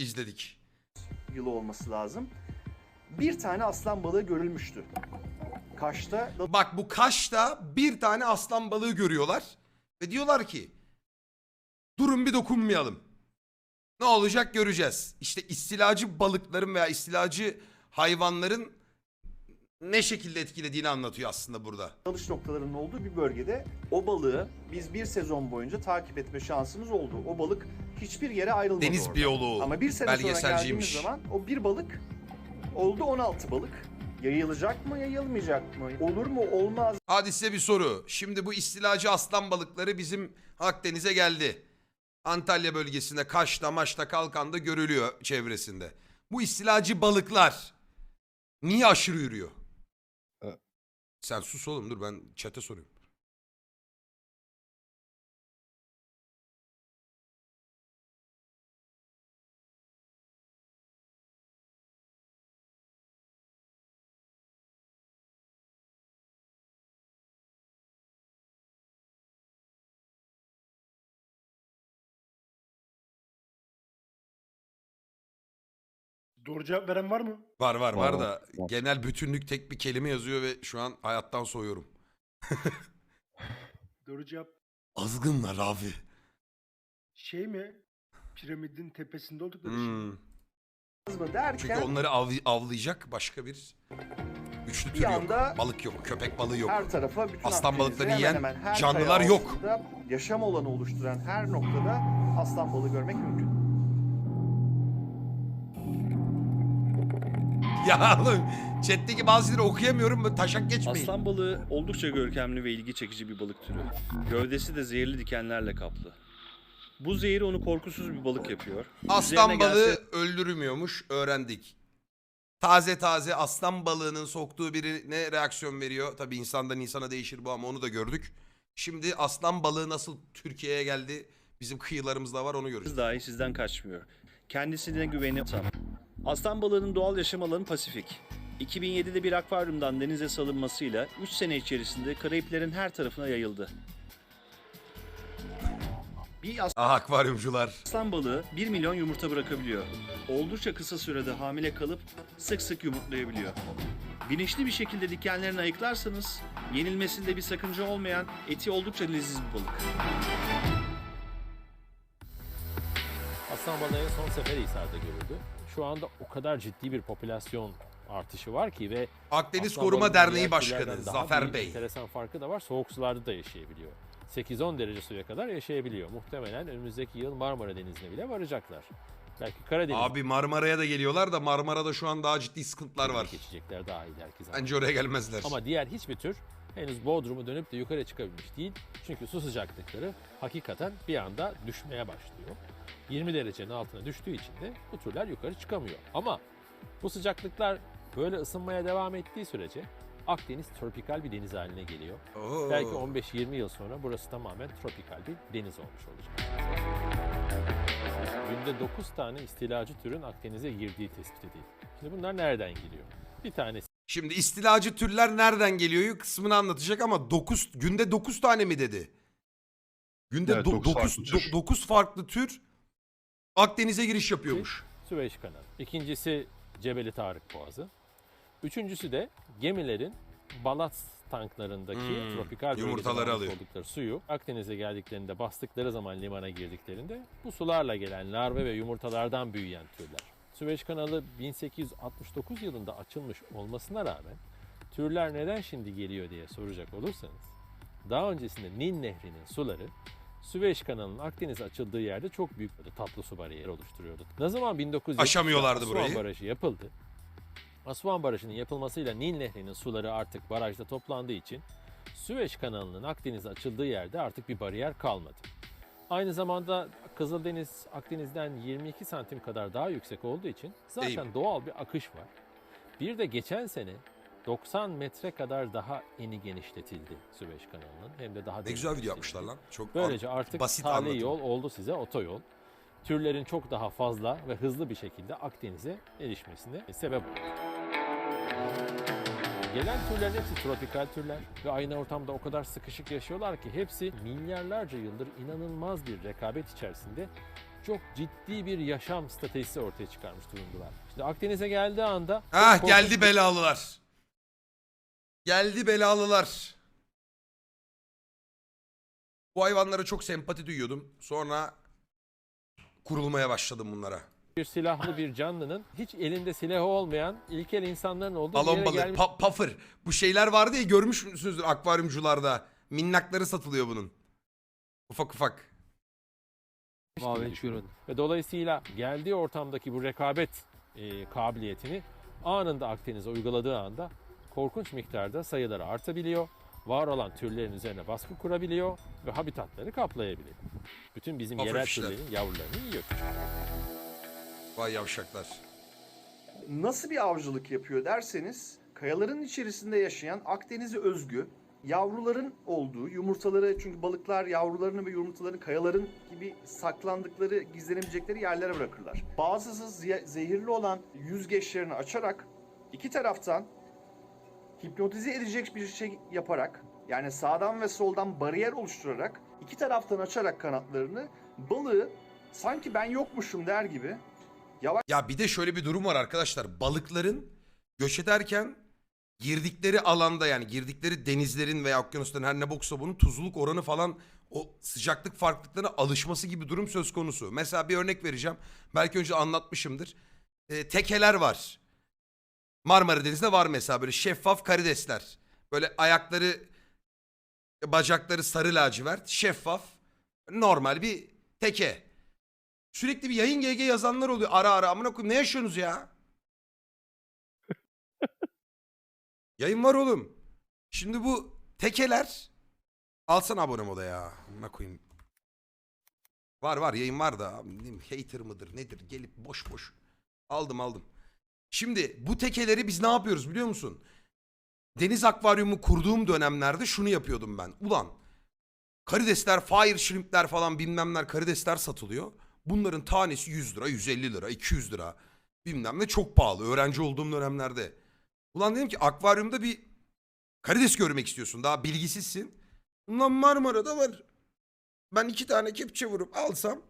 izledik. yılı olması lazım. Bir tane aslan balığı görülmüştü. Kaş'ta Bak bu Kaş'ta bir tane aslan balığı görüyorlar. Ve diyorlar ki durun bir dokunmayalım. Ne olacak göreceğiz. İşte istilacı balıkların veya istilacı hayvanların ne şekilde etkilediğini anlatıyor aslında burada. dalış noktalarının olduğu bir bölgede o balığı biz bir sezon boyunca takip etme şansımız oldu. O balık hiçbir yere ayrılmadı Deniz orada. biyoloğu, Ama bir sene sonra belgeselciymiş. geldiğimiz zaman o bir balık oldu 16 balık. Yayılacak mı, yayılmayacak mı? Olur mu, olmaz Hadi size bir soru. Şimdi bu istilacı aslan balıkları bizim Akdeniz'e geldi. Antalya bölgesinde Kaş'ta, Maş'ta, Kalkan'da görülüyor çevresinde. Bu istilacı balıklar niye aşırı yürüyor? Sen sus oğlum dur ben çete soruyorum. Doğru cevap veren var mı? Var var var, Var, da var. genel bütünlük tek bir kelime yazıyor ve şu an hayattan soğuyorum. Doğru cevap Azgınlar abi. şey mi? Piramidin tepesinde oldukları şey. Hmm. mı derken Çünkü onları av- avlayacak başka bir güçlü Bir tür yok. anda Balık yok, köpek balığı yok. her tarafa bütün Aslan Akdeniz'de balıklarını hemen yiyen hemen her canlılar kaya yok. altında Yaşam alanı oluşturan her noktada aslan balığı görmek mümkün. Ya oğlum chatteki bazıları okuyamıyorum ben taşak geçmeyin. Aslan balığı oldukça görkemli ve ilgi çekici bir balık türü. Gövdesi de zehirli dikenlerle kaplı. Bu zehir onu korkusuz bir balık yapıyor. Aslan Üzerine balığı gelse- öldürmüyormuş öğrendik. Taze taze aslan balığının soktuğu birine reaksiyon veriyor. Tabi insandan insana değişir bu ama onu da gördük. Şimdi aslan balığı nasıl Türkiye'ye geldi bizim kıyılarımızda var onu göreceğiz. dahi sizden kaçmıyor. Kendisine güveni tam. Aslan balığının doğal yaşam alanı Pasifik. 2007'de bir akvaryumdan denize salınmasıyla 3 sene içerisinde Karayiplerin her tarafına yayıldı. Bir Aha akvaryumcular. aslan balığı 1 milyon yumurta bırakabiliyor. Oldukça kısa sürede hamile kalıp sık sık yumurtlayabiliyor. Bilinçli bir şekilde dikenlerini ayıklarsanız yenilmesinde bir sakınca olmayan eti oldukça leziz bir balık. Aslan balığı en son Seferihisar'da görüldü. Şu anda o kadar ciddi bir popülasyon artışı var ki ve Akdeniz Aslan Koruma balığının Derneği diğer Başkanı türlerden daha Zafer büyük Bey. Enteresan farkı da var. Soğuk sularda da yaşayabiliyor. 8-10 derece suya kadar yaşayabiliyor. Muhtemelen önümüzdeki yıl Marmara Denizi'ne bile varacaklar. Belki Karadeniz'e Abi Marmara'ya da geliyorlar da Marmara'da şu an daha ciddi sıkıntılar var. geçecekler daha ileriki zaman. Bence oraya gelmezler. Ama diğer hiçbir tür henüz Bodrum'u dönüp de yukarı çıkabilmiş değil. Çünkü su sıcaklıkları hakikaten bir anda düşmeye başlıyor. 20 derecenin altına düştüğü için de bu türler yukarı çıkamıyor. Ama bu sıcaklıklar böyle ısınmaya devam ettiği sürece Akdeniz tropikal bir deniz haline geliyor. Oo. Belki 15-20 yıl sonra burası tamamen tropikal bir deniz olmuş olacak. Günde 9 tane istilacı türün Akdeniz'e girdiği tespit edildi. Şimdi bunlar nereden geliyor? Bir tanesi Şimdi istilacı türler nereden geliyor kısmını anlatacak ama 9 günde 9 tane mi dedi? Günde Evet, 9 dokuz farklı tür. 9 farklı tür Akdeniz'e giriş yapıyormuş. Süveyş kanalı. İkincisi Cebeli Tarık Boğazı. Üçüncüsü de gemilerin balast tanklarındaki Hmm, tropikal yumurtaları alıyor. oldukları suyu Akdeniz'e geldiklerinde bastıkları zaman limana girdiklerinde bu sularla gelen larve ve yumurtalardan büyüyen türler. Süveyş kanalı 1869 yılında açılmış olmasına rağmen türler neden şimdi geliyor diye soracak olursanız daha öncesinde Nil Nehri'nin suları Süveyş kanalının Akdeniz'e açıldığı yerde çok büyük bir tatlı su bariyeri oluşturuyordu. Ne zaman 1970'de Aşamıyorlardı burayı. Barajı yapıldı. Assuan Barajı'nın yapılmasıyla Nil Nehri'nin suları artık barajda toplandığı için Süveyş kanalının Akdeniz'e açıldığı yerde artık bir bariyer kalmadı. Aynı zamanda Kızıldeniz Akdeniz'den 22 santim kadar daha yüksek olduğu için zaten doğal bir akış var. Bir de geçen sene 90 metre kadar daha eni genişletildi Süveyş kanalının. Hem de daha Ne güzel video yapmışlar lan. Çok Böylece artık basit tali anlatım. yol oldu size otoyol. Türlerin çok daha fazla ve hızlı bir şekilde Akdeniz'e erişmesine sebep oldu. Gelen türlerin hepsi tropikal türler ve aynı ortamda o kadar sıkışık yaşıyorlar ki hepsi milyarlarca yıldır inanılmaz bir rekabet içerisinde çok ciddi bir yaşam stratejisi ortaya çıkarmış durumdalar. Şimdi Akdeniz'e geldiği anda Ah geldi belalılar. Geldi belalılar. Bu hayvanlara çok sempati duyuyordum. Sonra kurulmaya başladım bunlara. Bir silahlı bir canlının hiç elinde silahı olmayan ilkel insanların olduğu bir Balon yere balığı, gelmiş pa- puffer. Bu şeyler vardı ya görmüş müsünüzdür akvaryumcularda. Minnakları satılıyor bunun. Ufak ufak. Ve dolayısıyla geldiği ortamdaki bu rekabet e, kabiliyetini anında Akdeniz'e uyguladığı anda korkunç miktarda sayıları artabiliyor. Var olan türlerin üzerine baskı kurabiliyor ve habitatları kaplayabiliyor. Bütün bizim Aferin yerel işler. türlerin yavrularını yiyor. Vay yavşaklar. Nasıl bir avcılık yapıyor derseniz kayaların içerisinde yaşayan Akdeniz'e özgü yavruların olduğu yumurtaları çünkü balıklar yavrularını ve yumurtalarını kayaların gibi saklandıkları gizlenebilecekleri yerlere bırakırlar. Bazısı ze- zehirli olan yüzgeçlerini açarak iki taraftan hipnotize edecek bir şey yaparak yani sağdan ve soldan bariyer oluşturarak iki taraftan açarak kanatlarını balığı sanki ben yokmuşum der gibi Ya bir de şöyle bir durum var arkadaşlar. Balıkların göç ederken girdikleri alanda yani girdikleri denizlerin veya okyanusların her ne boksa bunun tuzluluk oranı falan o sıcaklık farklılıklarına alışması gibi durum söz konusu. Mesela bir örnek vereceğim. Belki önce anlatmışımdır. Ee, tekeler var. Marmara Denizi'nde var mesela böyle şeffaf karidesler. Böyle ayakları bacakları sarı lacivert şeffaf normal bir teke. Sürekli bir yayın GG yazanlar oluyor ara ara amına koyayım ne yaşıyorsunuz ya? yayın var oğlum. Şimdi bu tekeler alsana abone moda ya. Amına koyayım. Var var yayın var da abi, ne bileyim, hater mıdır nedir gelip boş boş. Aldım aldım. Şimdi bu tekeleri biz ne yapıyoruz biliyor musun? Deniz akvaryumu kurduğum dönemlerde şunu yapıyordum ben. Ulan karidesler, fire shrimpler falan bilmemler karidesler satılıyor. Bunların tanesi 100 lira, 150 lira, 200 lira bilmem ne çok pahalı öğrenci olduğum dönemlerde. Ulan dedim ki akvaryumda bir karides görmek istiyorsun daha bilgisizsin. Ulan Marmara'da var. Ben iki tane kepçe vurup alsam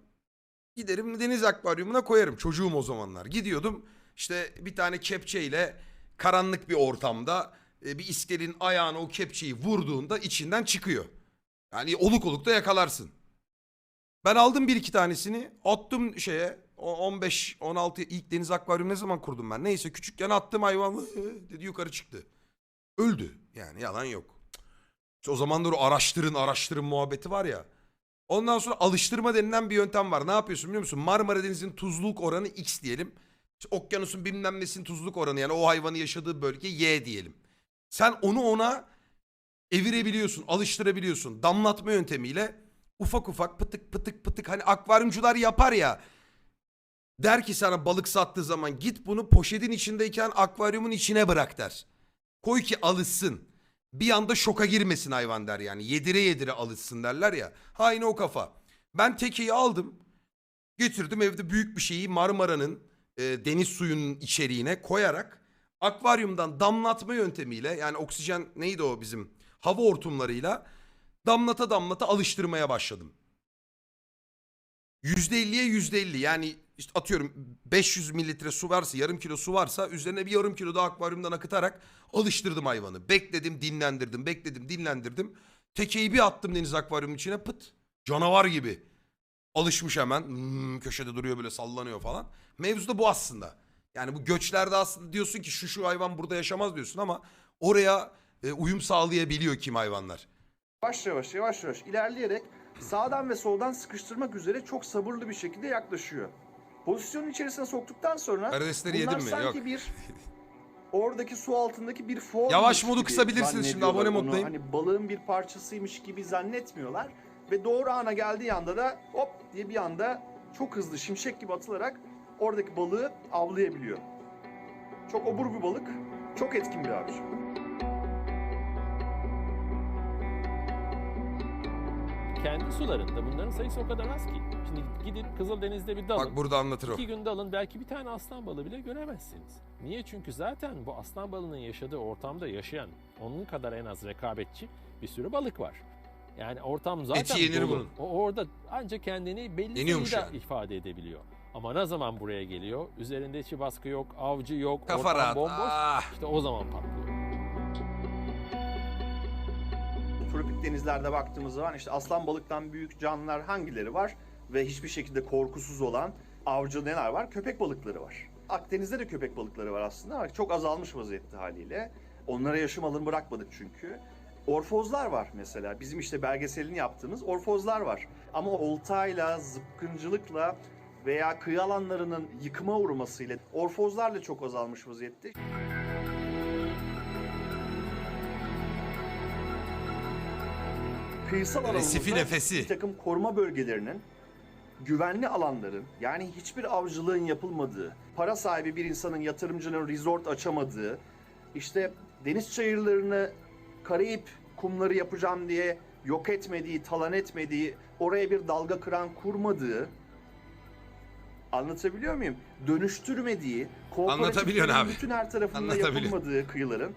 giderim deniz akvaryumuna koyarım. Çocuğum o zamanlar. Gidiyordum işte bir tane kepçeyle karanlık bir ortamda e, bir iskelenin ayağına o kepçeyi vurduğunda içinden çıkıyor. Yani oluk oluk da yakalarsın. Ben aldım bir iki tanesini attım şeye o 15 16 ilk deniz akvaryum ne zaman kurdum ben? Neyse küçükken attım hayvan dedi yukarı çıktı. Öldü. Yani yalan yok. O zamanlar o araştırın araştırın muhabbeti var ya. Ondan sonra alıştırma denilen bir yöntem var. Ne yapıyorsun biliyor musun? Marmara Denizi'nin tuzluluk oranı X diyelim. İşte okyanusun bilmem nesinin tuzluluk oranı yani o hayvanın yaşadığı bölge Y diyelim. Sen onu ona evirebiliyorsun, alıştırabiliyorsun. Damlatma yöntemiyle ufak ufak pıtık pıtık pıtık hani akvaryumcular yapar ya. Der ki sana balık sattığı zaman git bunu poşetin içindeyken akvaryumun içine bırak der. Koy ki alışsın. Bir anda şoka girmesin hayvan der yani. Yedire yedire alışsın derler ya. Aynı o kafa. Ben tekeyi aldım. Getirdim evde büyük bir şeyi Marmara'nın e, deniz suyunun içeriğine koyarak akvaryumdan damlatma yöntemiyle yani oksijen neydi o bizim hava hortumlarıyla damlata damlata alıştırmaya başladım. %50'ye %50 yani işte atıyorum 500 mililitre su varsa yarım kilo su varsa üzerine bir yarım kilo daha akvaryumdan akıtarak alıştırdım hayvanı. Bekledim dinlendirdim bekledim dinlendirdim. Tekeyi bir attım deniz akvaryumun içine pıt canavar gibi. Alışmış hemen Hmm, köşede duruyor böyle sallanıyor falan. Mevzu da bu aslında. Yani bu göçlerde aslında diyorsun ki şu şu hayvan burada yaşamaz diyorsun ama oraya e, uyum sağlayabiliyor kim hayvanlar. Yavaş yavaş yavaş yavaş ilerleyerek sağdan ve soldan sıkıştırmak üzere çok sabırlı bir şekilde yaklaşıyor. Pozisyonun içerisine soktuktan sonra Karidesleri bunlar yedin mi? sanki Yok. bir oradaki su altındaki bir form Yavaş modu kısabilirsiniz şimdi, abone moddayım. Hani balığın bir parçasıymış gibi zannetmiyorlar ve doğru ana geldiği anda da hop diye bir anda çok hızlı şimşek gibi atılarak oradaki balığı avlayabiliyor. Çok obur bir balık, çok etkin bir avcı. Kendi sularında bunların sayısı o kadar az ki. Şimdi gidip Kızıldeniz'de bir dalın. Bak burada anlatır o. İki günde alın belki bir tane aslan balığı bile göremezsiniz. Niye? Çünkü zaten bu aslan balığının yaşadığı ortamda yaşayan onun kadar en az rekabetçi bir sürü balık var. Yani ortam zaten Eti yenir dolu. bunun. O orada ancak kendini belli Yeniyormuş sayıda yani. ifade edebiliyor. Ama ne zaman buraya geliyor? Üzerinde hiç baskı yok, avcı yok, Kafa ortam rahat. bomboş. Ah. İşte o zaman patlıyor. Tropik denizlerde baktığımız zaman işte aslan balıktan büyük canlılar hangileri var? Ve hiçbir şekilde korkusuz olan avcı neler var? Köpek balıkları var. Akdeniz'de de köpek balıkları var aslında ama çok azalmış vaziyette haliyle. Onlara yaşam alanı bırakmadık çünkü. Orfozlar var mesela. Bizim işte belgeselini yaptığımız orfozlar var. Ama oltayla, zıpkıncılıkla veya kıyı alanlarının yıkıma uğramasıyla orfozlar da çok azalmış vaziyette. Kıyısal Resifi alanımızda nefesi. bir takım koruma bölgelerinin güvenli alanların yani hiçbir avcılığın yapılmadığı, para sahibi bir insanın yatırımcının resort açamadığı, işte deniz çayırlarını Karayip kumları yapacağım diye yok etmediği, talan etmediği, oraya bir dalga kıran kurmadığı, anlatabiliyor muyum? Dönüştürmediği, Anlatabiliyorsun abi. bütün her tarafında yapılmadığı kıyıların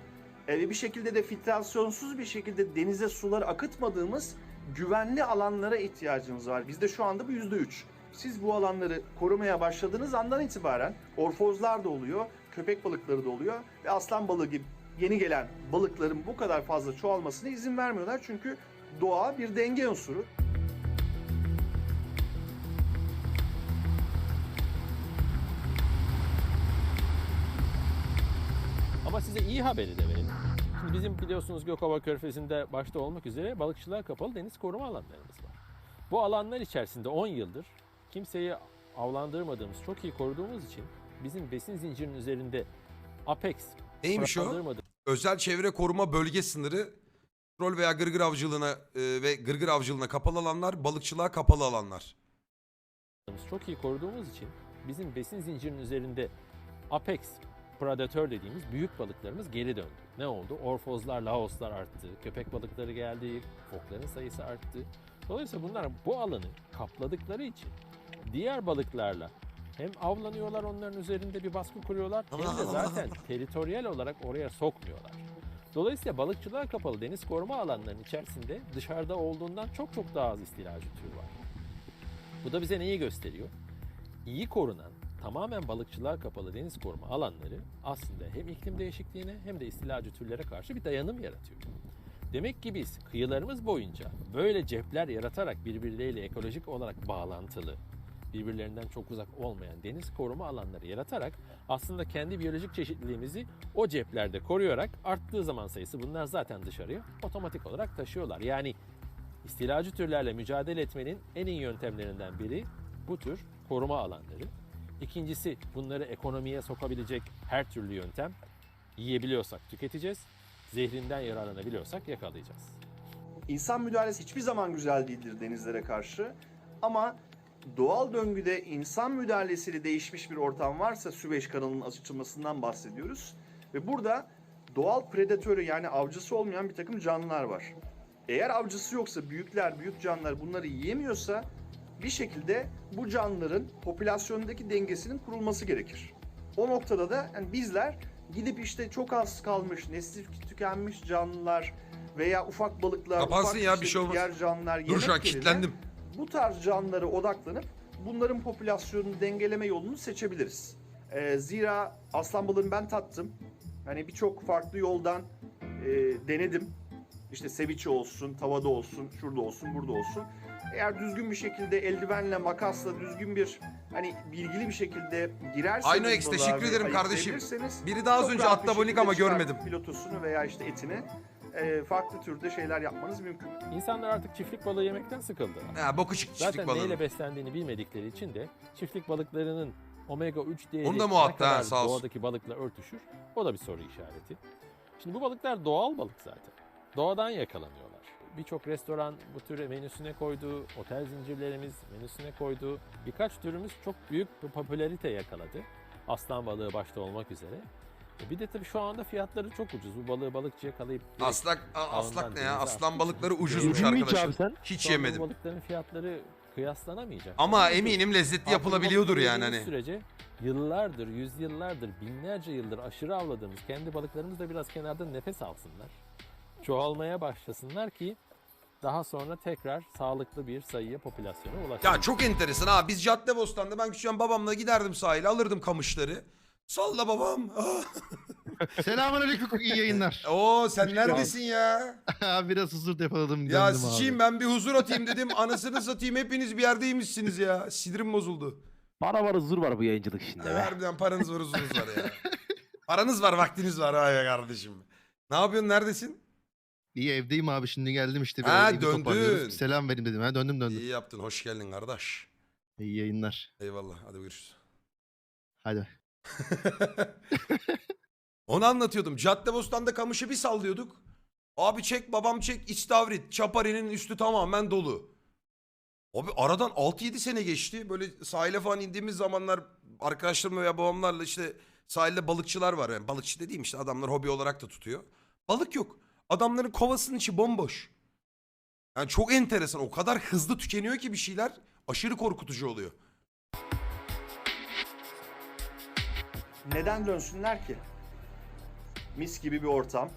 ve bir şekilde de filtrasyonsuz bir şekilde denize suları akıtmadığımız güvenli alanlara ihtiyacımız var. Bizde şu anda bu yüzde üç. Siz bu alanları korumaya başladığınız andan itibaren orfozlar da oluyor, köpek balıkları da oluyor ve aslan balığı gibi yeni gelen balıkların bu kadar fazla çoğalmasına izin vermiyorlar. Çünkü doğa bir denge unsuru. Ama size iyi haberi de verelim. Şimdi bizim biliyorsunuz Gökova Körfezi'nde başta olmak üzere balıkçılığa kapalı deniz koruma alanlarımız var. Bu alanlar içerisinde 10 yıldır kimseyi avlandırmadığımız, çok iyi koruduğumuz için bizim besin zincirinin üzerinde Apex Neymiş o? Özel çevre koruma bölge sınırı rol veya gırgır avcılığına e, ve gırgır avcılığına kapalı alanlar, balıkçılığa kapalı alanlar. çok iyi koruduğumuz için bizim besin zincirinin üzerinde Apex predatör dediğimiz büyük balıklarımız geri döndü. Ne oldu? Orfozlar, laoslar arttı, köpek balıkları geldi, fokların sayısı arttı. Dolayısıyla bunlar bu alanı kapladıkları için diğer balıklarla hem avlanıyorlar onların üzerinde bir baskı kuruyorlar hem de zaten teritoryal olarak oraya sokmuyorlar. Dolayısıyla balıkçılığa kapalı deniz koruma alanlarının içerisinde dışarıda olduğundan çok çok daha az istilacı tür var. Bu da bize neyi gösteriyor? İyi korunan, tamamen balıkçılığa kapalı deniz koruma alanları aslında hem iklim değişikliğine hem de istilacı türlere karşı bir dayanım yaratıyor. Demek ki biz kıyılarımız boyunca böyle cepler yaratarak birbirleriyle ekolojik olarak bağlantılı, birbirlerinden çok uzak olmayan deniz koruma alanları yaratarak aslında kendi biyolojik çeşitliliğimizi o ceplerde koruyarak arttığı zaman sayısı bunlar zaten dışarıya otomatik olarak taşıyorlar. Yani istilacı türlerle mücadele etmenin en iyi yöntemlerinden biri bu tür koruma alanları. İkincisi bunları ekonomiye sokabilecek her türlü yöntem. Yiyebiliyorsak tüketeceğiz, zehrinden yararlanabiliyorsak yakalayacağız. İnsan müdahalesi hiçbir zaman güzel değildir denizlere karşı. Ama doğal döngüde insan müdahalesiyle değişmiş bir ortam varsa Süveyş kanalının açılmasından bahsediyoruz. Ve burada doğal predatörü yani avcısı olmayan bir takım canlılar var. Eğer avcısı yoksa büyükler, büyük canlılar bunları yiyemiyorsa bir şekilde bu canlıların popülasyondaki dengesinin kurulması gerekir. O noktada da yani bizler gidip işte çok az kalmış, nesli tükenmiş canlılar veya ufak balıklar, Kapansın ufak ya, işte bir şey olmaz. diğer canlılar Dur şu an yerine kilitlendim. bu tarz canlılara odaklanıp bunların popülasyonunu dengeleme yolunu seçebiliriz. Ee, zira aslan balığını ben tattım. Hani birçok farklı yoldan e, denedim. İşte ceviche olsun, tavada olsun, şurada olsun, burada olsun. Eğer düzgün bir şekilde eldivenle, makasla düzgün bir hani bilgili bir şekilde girerseniz Ayno X, teşekkür ederim kardeşim. Biri daha az önce şekilde ama görmedim. Pilotosunu veya işte etini e, farklı türde şeyler yapmanız mümkün. İnsanlar artık çiftlik balığı yemekten sıkıldı. Ha boku çıktı çiftlik Zaten balığının. neyle beslendiğini bilmedikleri için de çiftlik balıklarının omega 3 değeri Onu da mu ne attı kadar sağ olsun. doğadaki balıkla örtüşür o da bir soru işareti. Şimdi bu balıklar doğal balık zaten. Doğadan yakalanıyorlar. Birçok restoran bu türü menüsüne koydu, otel zincirlerimiz menüsüne koydu. Birkaç türümüz çok büyük bir popülarite yakaladı. Aslan balığı başta olmak üzere. E Bir de tabii şu anda fiyatları çok ucuz. Bu balığı balıkçı yakalayıp Aslak, aslak ne ya? Aslan balıkları ucuzmuş arkadaşlar. sen? Hiç bu yemedim. balıkların fiyatları kıyaslanamayacak. Ama Çünkü eminim lezzetli yapılabiliyordur yani hani. sürece yıllardır, yüzyıllardır, binlerce yıldır aşırı avladığımız kendi balıklarımız da biraz kenarda nefes alsınlar. Çoğalmaya başlasınlar ki daha sonra tekrar sağlıklı bir sayıya popülasyona ulaşır. Ya çok enteresan ha. Biz Caddebostan'da ben küçükken babamla giderdim sahile alırdım kamışları. Salla babam. Selamünaleyküm iyi yayınlar. Oo sen neredesin ya? Biraz huzur depoladım Ya döndüm sıçayım abi. ben bir huzur atayım dedim. Anasını satayım hepiniz bir yerdeymişsiniz ya. Sinirim bozuldu. Para var huzur var bu yayıncılık işinde be. Harbiden paranız var huzurunuz var ya. Paranız var vaktiniz var ha ya kardeşim. Ne yapıyorsun neredesin? İyi evdeyim abi şimdi geldim işte. Ha, evi döndün. Selam vereyim dedim ha döndüm döndüm. İyi yaptın hoş geldin kardeş. İyi yayınlar. Eyvallah hadi görüşürüz. Hadi. Onu anlatıyordum. Caddebostan'da kamışı bir sallıyorduk. Abi çek babam çek istavrit. Çapari'nin üstü tamamen dolu. Abi aradan 6-7 sene geçti. Böyle sahile falan indiğimiz zamanlar arkadaşlarımla veya babamlarla işte sahilde balıkçılar var. Yani balıkçı dediğim işte adamlar hobi olarak da tutuyor. Balık yok. Adamların kovasının içi bomboş. Yani çok enteresan. O kadar hızlı tükeniyor ki bir şeyler aşırı korkutucu oluyor. Neden dönsünler ki? Mis gibi bir ortam.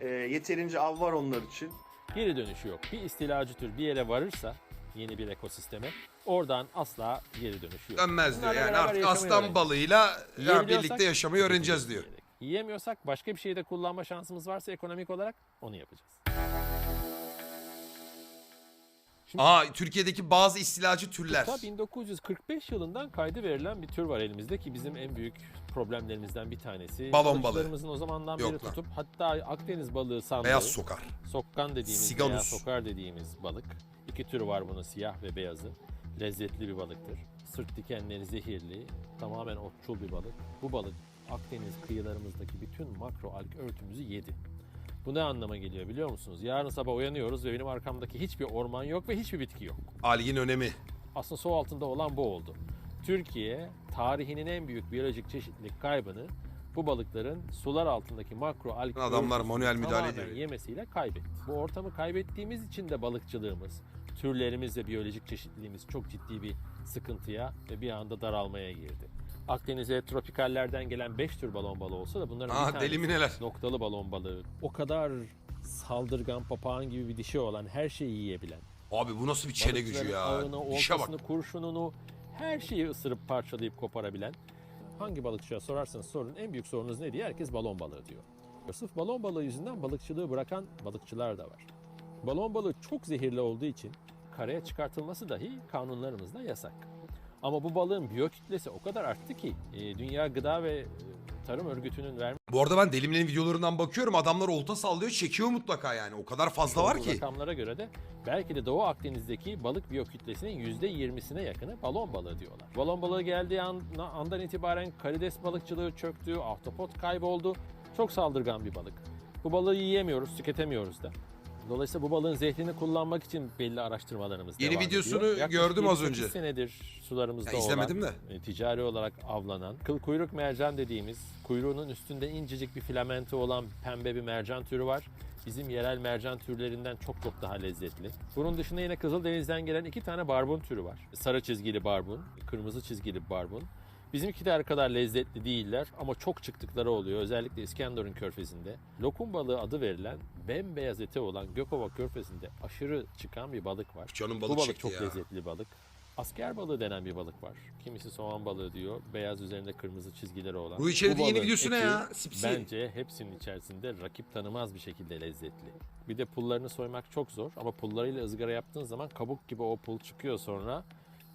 Ee, yeterince av var onlar için. Geri dönüşü yok. Bir istilacı tür bir yere varırsa yeni bir ekosisteme oradan asla geri dönüşü yok. Dönmez diyor. Bunlarla Yani beraber artık yaşamayı aslan öğreneceğiz. balığıyla ya Yiyebiliyorsak birlikte yaşamayı öğreneceğiz diyor. Yiyemiyorsak başka bir şeyde kullanma şansımız varsa ekonomik olarak onu yapacağız. Aa Türkiye'deki bazı istilacı türler. Ta 1945 yılından kaydı verilen bir tür var elimizde ki bizim en büyük problemlerimizden bir tanesi. Balon balığı. O zamandan Yok beri lan. tutup hatta Akdeniz balığı sandığı, Beyaz sokar. sokkan dediğimiz Siganus. veya sokar dediğimiz balık. İki türü var bunun siyah ve beyazı. Lezzetli bir balıktır. Sırt dikenleri zehirli, tamamen otçul bir balık. Bu balık Akdeniz kıyılarımızdaki bütün makro alg örtümüzü yedi. Bu ne anlama geliyor biliyor musunuz? Yarın sabah uyanıyoruz ve benim arkamdaki hiçbir orman yok ve hiçbir bitki yok. Algin önemi. Aslında su altında olan bu oldu. Türkiye tarihinin en büyük biyolojik çeşitlilik kaybını bu balıkların sular altındaki makro alg Adamlar manuel müdahale ediyor. yemesiyle kaybetti. Bu ortamı kaybettiğimiz için de balıkçılığımız, türlerimiz ve biyolojik çeşitliliğimiz çok ciddi bir sıkıntıya ve bir anda daralmaya girdi. Akdeniz'e tropikallerden gelen 5 tür balon balığı olsa da bunların Aa, bir tanesi deli mi neler? noktalı balon balığı. O kadar saldırgan papağan gibi bir dişi olan her şeyi yiyebilen Abi bu nasıl bir çene gücü ya? Ağını, İşe bak. kurşununu, her şeyi ısırıp parçalayıp koparabilen. Hangi balıkçıya sorarsanız sorun en büyük sorunuz ne diye herkes balon balığı diyor. Sırf balon balığı yüzünden balıkçılığı bırakan balıkçılar da var. Balon balığı çok zehirli olduğu için karaya çıkartılması dahi kanunlarımızda yasak. Ama bu balığın biyokütlesi o kadar arttı ki e, Dünya Gıda ve e, Tarım Örgütü'nün vermiş Bu arada ben Delimlerin videolarından bakıyorum. Adamlar olta sallıyor çekiyor mutlaka yani. O kadar fazla var ki. rakamlara göre de belki de Doğu Akdeniz'deki balık biyokütlesinin %20'sine yakını balon balığı diyorlar. Balon balığı geldiği an, andan itibaren karides balıkçılığı çöktü, ahtapot kayboldu. Çok saldırgan bir balık. Bu balığı yiyemiyoruz, tüketemiyoruz da. Dolayısıyla bu balığın zehrini kullanmak için belli araştırmalarımız Yeni devam videosunu ediyor. Yaklaşık gördüm az 7-8 önce. senedir sularımızda Ya izlemedim olan, de. e, ticari olarak avlanan, kıl kuyruk mercan dediğimiz, kuyruğunun üstünde incecik bir filamenti olan pembe bir mercan türü var. Bizim yerel mercan türlerinden çok çok daha lezzetli. Bunun dışında yine Kızıldeniz'den gelen iki tane barbun türü var. Sarı çizgili barbun, kırmızı çizgili barbun. Bizimkiler kadar lezzetli değiller ama çok çıktıkları oluyor. Özellikle İskenderun körfezinde. Lokum balığı adı verilen bembeyaz eti olan Gökova körfezinde aşırı çıkan bir balık var. Canım Bu balık balık çekti çok ya. lezzetli balık. Asker balığı denen bir balık var. Kimisi soğan balığı diyor. Beyaz üzerinde kırmızı çizgileri olan. Bu içeride yeni videosu ne ya? Sipsi. Bence hepsinin içerisinde rakip tanımaz bir şekilde lezzetli. Bir de pullarını soymak çok zor ama pullarıyla ızgara yaptığın zaman kabuk gibi o pul çıkıyor sonra.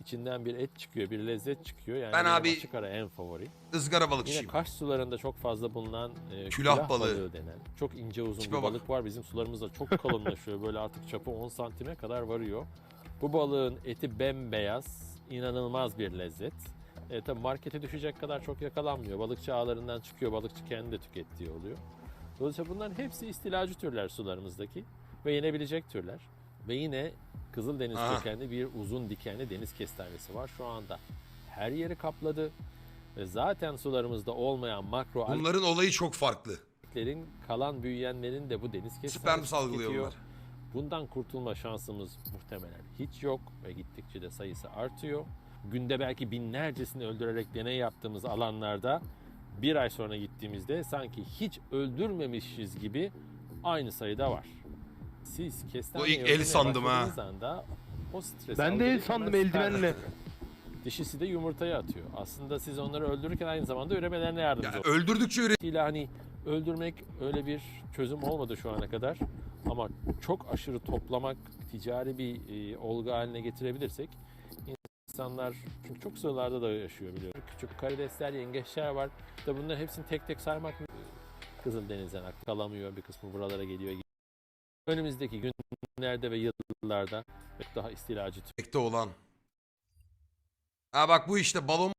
İçinden bir et çıkıyor, bir lezzet çıkıyor. Yani Ben abi- açık ara en favori. Izgara Yine balıkçıyım. Kaş sularında çok fazla bulunan e, Külah külah, balığı. balığı. denen çok ince uzun Tipe bir bak. balık var. Bizim sularımızda çok kalınlaşıyor. Böyle artık çapı 10 santime kadar varıyor. Bu balığın eti bembeyaz, inanılmaz bir lezzet. E, tabii markete düşecek kadar çok yakalanmıyor. Balıkçı ağlarından çıkıyor, balıkçı kendi de tükettiği oluyor. Dolayısıyla bunların hepsi istilacı türler sularımızdaki ve yenebilecek türler. Ve yine Kızıldeniz Aha. kökenli bir uzun dikenli deniz kestanesi var şu anda. Her yeri kapladı ve zaten sularımızda olmayan makro Bunların olayı çok farklı. alglerin kalan büyüyenlerin de bu deniz kestanesi Sperm salgılıyor tüketiyor. bunlar. Bundan kurtulma şansımız muhtemelen hiç yok ve gittikçe de sayısı artıyor. Günde belki binlercesini öldürerek deney yaptığımız alanlarda bir ay sonra gittiğimizde sanki hiç öldürmemişiz gibi aynı sayıda var. Siz kestane Bu ilk el öldürmeye sandım ha. başladığınız anda o stres Ben de el sandım eldivenle. Dişisi de yumurtayı atıyor. Aslında siz onları öldürürken aynı zamanda üremelerine yardımcı Ya öldürdükçe üre- hani öldürmek öyle bir çözüm olmadı şu ana kadar. Ama çok aşırı toplamak ticari bir e, olgu haline getirebilirsek insanlar çünkü çok sığlarda da yaşıyor biliyorum. Küçük karidesler, yengeçler var. Da bunların hepsini tek tek saymak Kızıldeniz'den aklı kalamıyor. Bir kısmı buralara geliyor. Önümüzdeki günlerde ve yıllarda daha istilacı olan. Ha bak bu işte balon